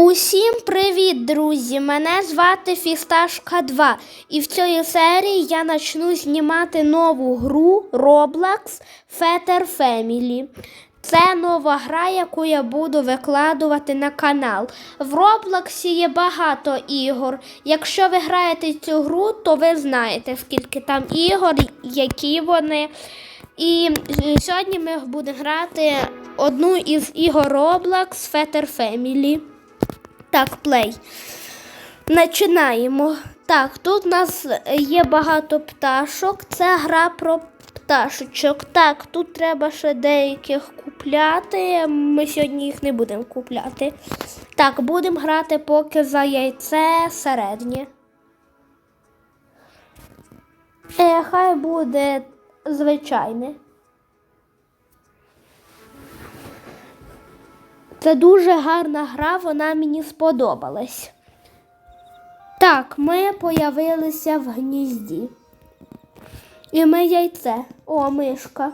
Усім привіт, друзі! Мене звати Фісташка 2. І в цій серії я почну знімати нову гру Roblox Fetter Family. Це нова гра, яку я буду викладувати на канал. В Роблоксі є багато ігор. Якщо ви граєте цю гру, то ви знаєте, скільки там ігор, які вони. І сьогодні ми будемо грати одну із ігор Roblox Fetter Family. Так, плей. Починаємо. Так, тут у нас є багато пташок. Це гра про пташечок. Так, тут треба ще деяких купляти. Ми сьогодні їх не будемо купляти. Так, будемо грати поки за яйце середнє. Е, хай буде звичайне. Це дуже гарна гра, вона мені сподобалась. Так, ми появилися в гнізді. І ми яйце. О, мишка.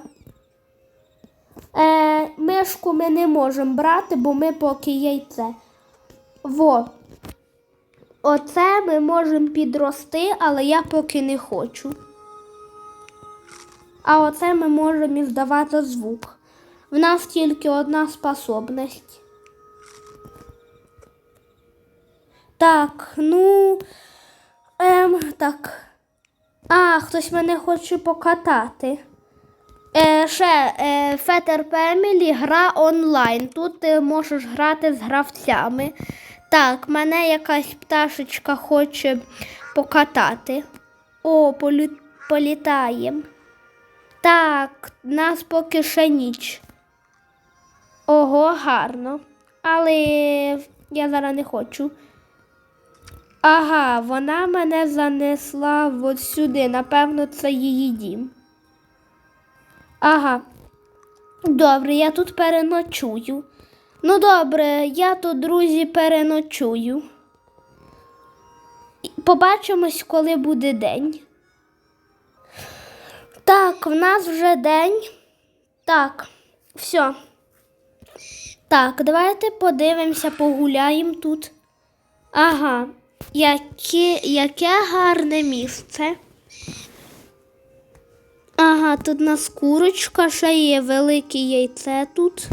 Е, мишку ми не можемо брати, бо ми поки яйце. Во. Оце ми можемо підрости, але я поки не хочу. А оце ми можемо здавати звук. В нас тільки одна способність. Так, ну. Ем, так. А, хтось мене хоче покатати. Е, ще е, Fetter Family гра онлайн. Тут ти можеш грати з гравцями. Так, мене якась пташечка хоче покатати. О, полю... політаємо. Так, нас поки ще ніч. Ого, гарно. Але я зараз не хочу. Ага, вона мене занесла от сюди. Напевно, це її дім. Ага. Добре, я тут переночую. Ну, добре, я тут, друзі, переночую. Побачимось, коли буде день. Так, в нас вже день. Так, все. Так, давайте подивимося, погуляємо тут. Ага, яке, яке гарне місце. Ага, тут у нас курочка, ще є велике яйце тут.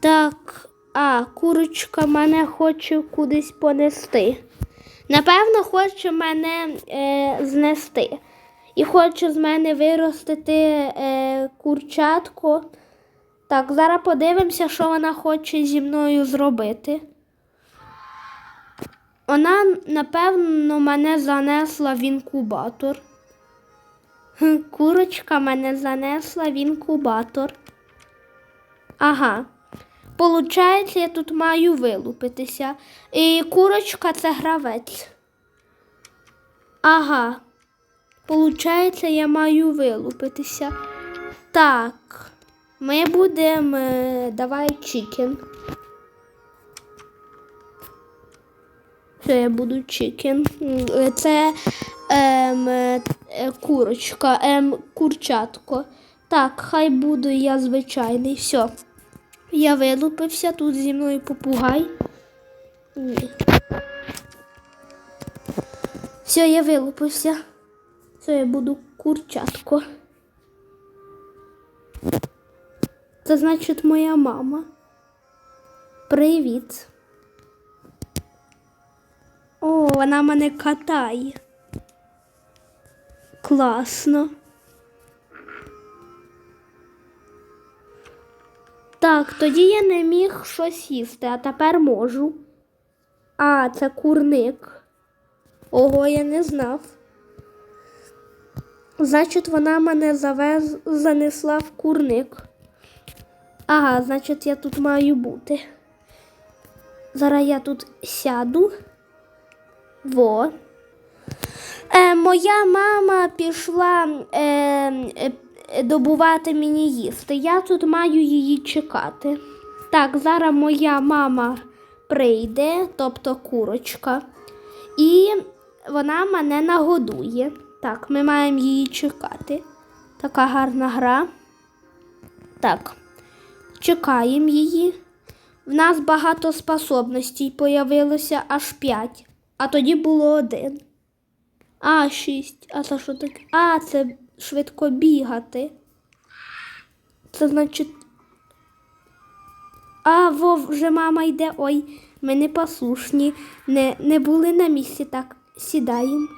Так, а, курочка мене хоче кудись понести. Напевно, хоче мене е, знести. І хоче з мене виростити е, курчатко. Так, зараз подивимося, що вона хоче зі мною зробити. Вона, напевно, мене занесла в інкубатор. Курочка мене занесла в інкубатор. Ага. Получається, я тут маю вилупитися. І курочка це гравець. Ага. Получається, я маю вилупитися. Так. Ми будемо. е, Давай чікен. Що я буду е, Це ем, е, е, курочка, ем, курчатко. Так, хай буду я звичайний. Все. Я вилупився, тут зі мною попугай. Ні. Все, я вилупився. Все, я буду курчатко. Це значить моя мама. Привіт. О, вона мене катає. Класно. Так, тоді я не міг щось їсти, а тепер можу. А, це курник. Ого, я не знав. Значить, вона мене завез... занесла в курник. Ага, значить, я тут маю бути. Зараз я тут сяду. Во. Е, моя мама пішла е, е, добувати мені їсти. Я тут маю її чекати. Так, зараз моя мама прийде, тобто курочка, і вона мене нагодує. Так, ми маємо її чекати. Така гарна гра. Так, чекаємо її. в нас багато способностей появилося аж п'ять, а тоді було один. А, шість. А це що таке? А, це швидко бігати. Це значить. А, во, вже мама йде. Ой, ми не послушні. Не, не були на місці. Так, сідаємо.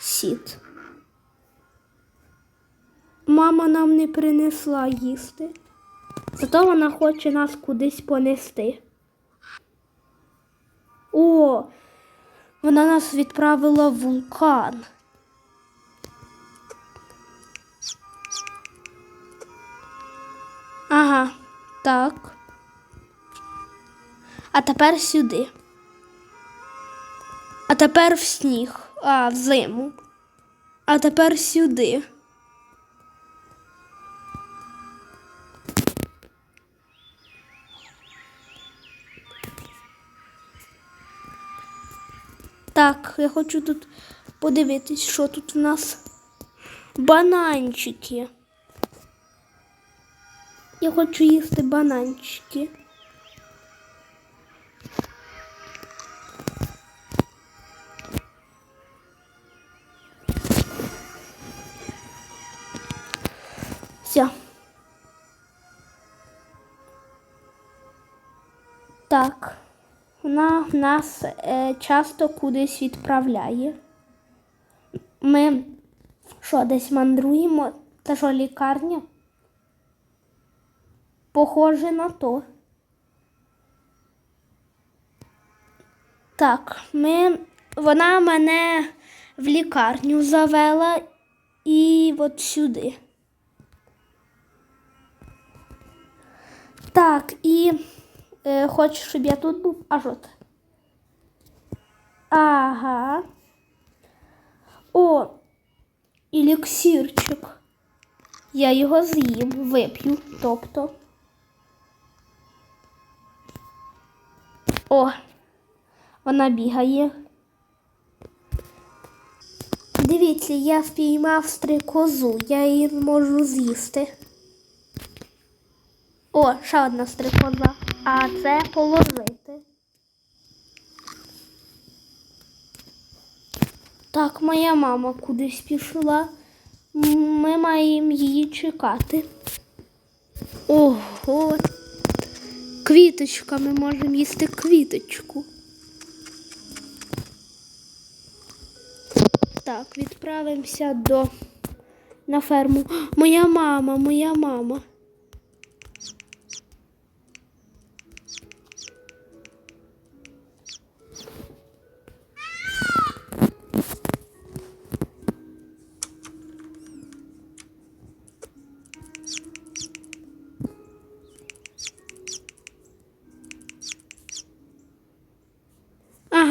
Сід. Мама нам не принесла їсти. Зато вона хоче нас кудись понести. О, вона нас відправила в вулкан. Ага, так. А тепер сюди. А тепер в сніг, а в зиму. А тепер сюди. Я хочу тут подивитись, що тут у нас. Бананчики. Я хочу їсти бананчики. Все. Так. Вона нас е, часто кудись відправляє. Ми що, десь мандруємо? Та що лікарня? Похоже на то. Так, ми, вона мене в лікарню завела і от сюди. Так, і е, хочеш, щоб я тут був? А що? Ага. О, еліксирчик. Я його з'їм, вип'ю, тобто. О, вона бігає. Дивіться, я спіймав стрикозу, я її можу з'їсти. О, ще одна стрикоза. А це положити. Так, моя мама кудись пішла. Ми маємо її чекати. Ого. Квіточка, ми можемо їсти квіточку. Так, відправимося до на ферму. Моя мама, моя мама.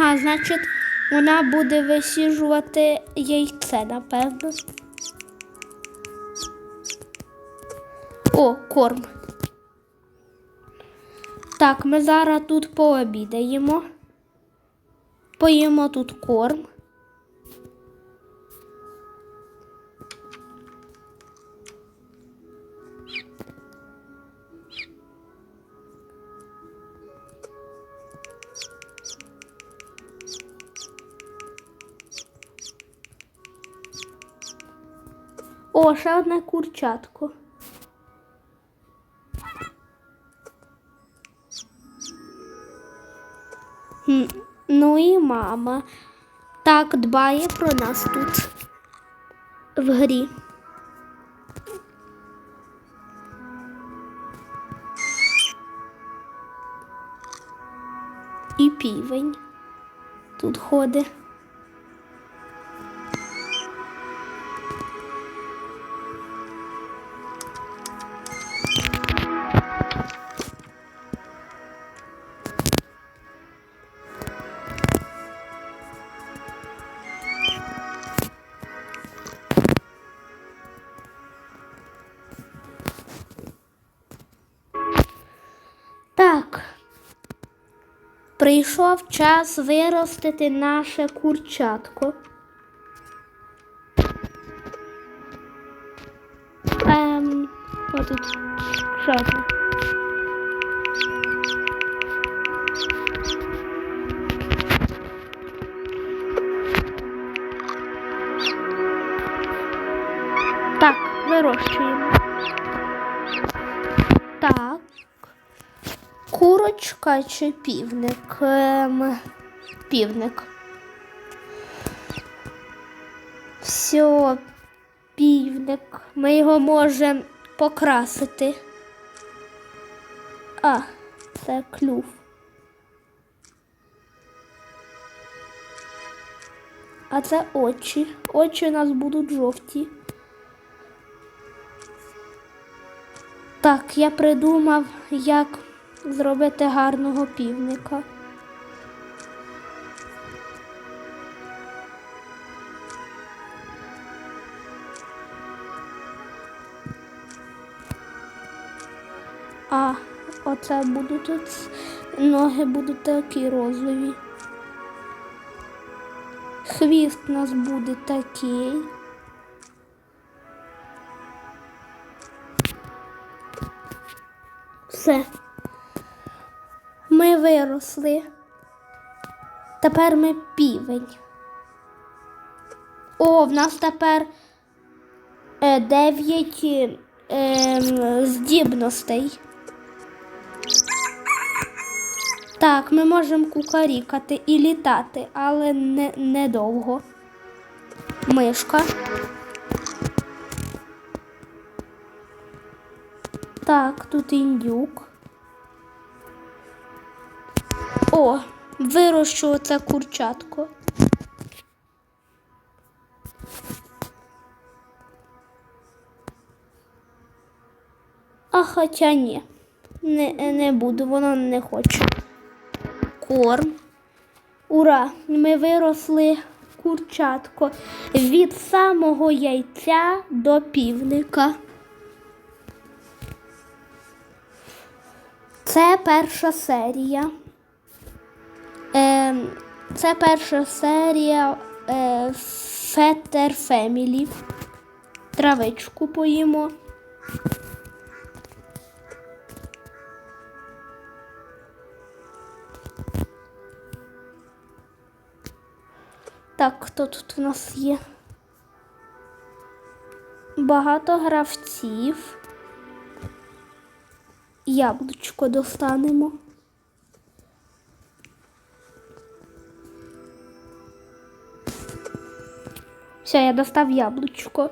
Ага, значить, вона буде висіжувати яйце, напевно. О, корм. Так, ми зараз тут пообідаємо. Поїмо тут корм. О, ще одне курчатко. Ну і мама так дбає про нас тут в грі. І півень тут ходить. Прийшов час виростити наше курчатко. Ем, отут. Що це? Качка півник? Ем, півник. Все, півник. Ми його можемо покрасити. А, це клюв. А це очі. Очі у нас будуть жовті. Так, я придумав, як зробити гарного півника. А, оце будуть оц- ноги будуть такі розові. Хвіст у нас буде такий. Все. Виросли. Тепер ми півень. О, в нас тепер е, дев'ять е, здібностей. Так, ми можемо кукарікати і літати, але не, недовго. Мишка. Так, тут індюк. О, вирощу оце курчатко. А хоча ні, не, не буду, вона не хоче. Корм. Ура! Ми виросли курчатко від самого яйця до півника. Це перша серія. Це перша серія е, Fetter Family. Травичку поїмо. Так, хто тут у нас є? Багато гравців. Яблучко достанемо. Все, я достав яблучко.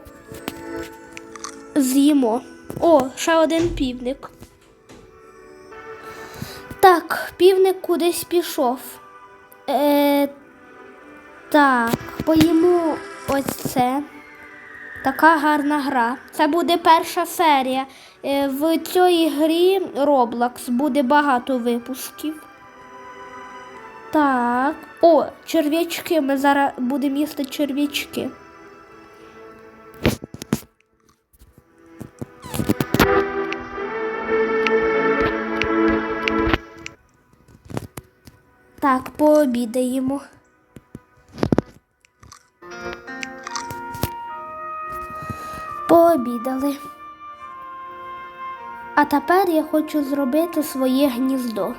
З'їмо. О, ще один півник. Так, півник кудись пішов. Е, так, поїмо ось це. Така гарна гра. Це буде перша серія. Е, В цій грі Roblox буде багато випусків. Так. О, черв'ячки. Ми зараз будемо їсти черв'ячки. Так, пообідаємо. Пообідали. А тепер я хочу зробити своє гніздо.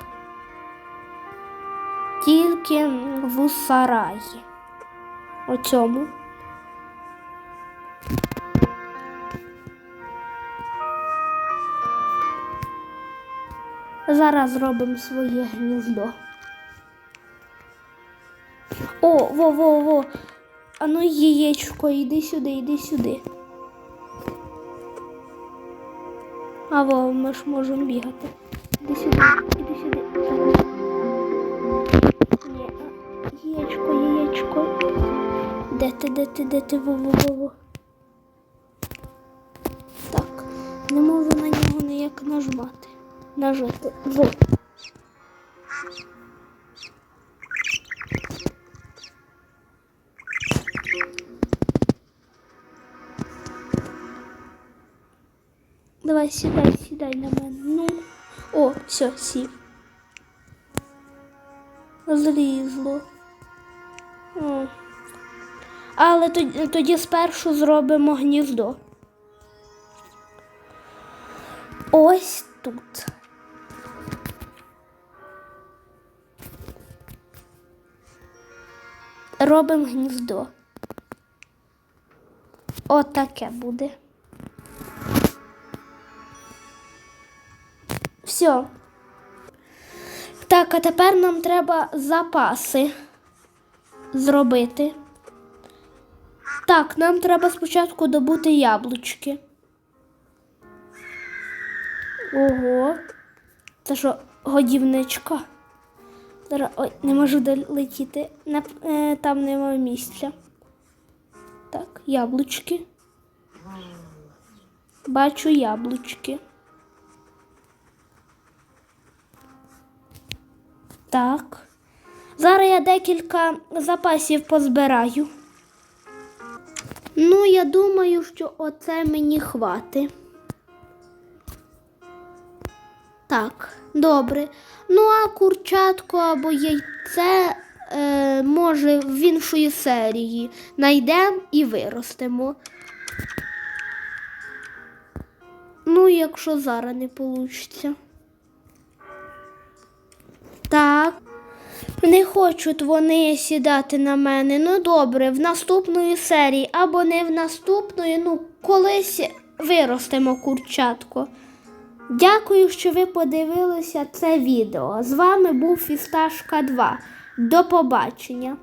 Тільки в сараї. Оцьому. Зараз зробимо своє гніздо. О, во, во, во. А ну яєчко, іди сюди, іди сюди. А во, ми ж можемо бігати. Іди сюди, іди сюди. Ні, яєчко, яєчко. Де ти, де ти, де ти, во, во, во, во. Так, не можу на нього ніяк нажмати. Нажати. Во. Давай сідай, сідай на мене. Ну. О, все, сів. Злізло. О. Але тоді, тоді спершу зробимо гніздо. Ось тут. Робимо гніздо. Отаке буде. Все. Так, а тепер нам треба запаси зробити. Так, нам треба спочатку добути яблучки. Ого. Це що, годівничка? Ой, не можу долетіти. Е, там немає місця. Так, яблучки. Бачу яблучки. Так. Зараз я декілька запасів позбираю. Ну, я думаю, що оце мені хватить. Так, добре. Ну, а курчатко або яйце, е, може, в іншої серії найдемо і виростемо. Ну, якщо зараз не вийде. Не хочуть вони сідати на мене. Ну добре, в наступної серії або не в наступної, ну колись виростемо курчатко. Дякую, що ви подивилися це відео. З вами був Фісташка 2. До побачення!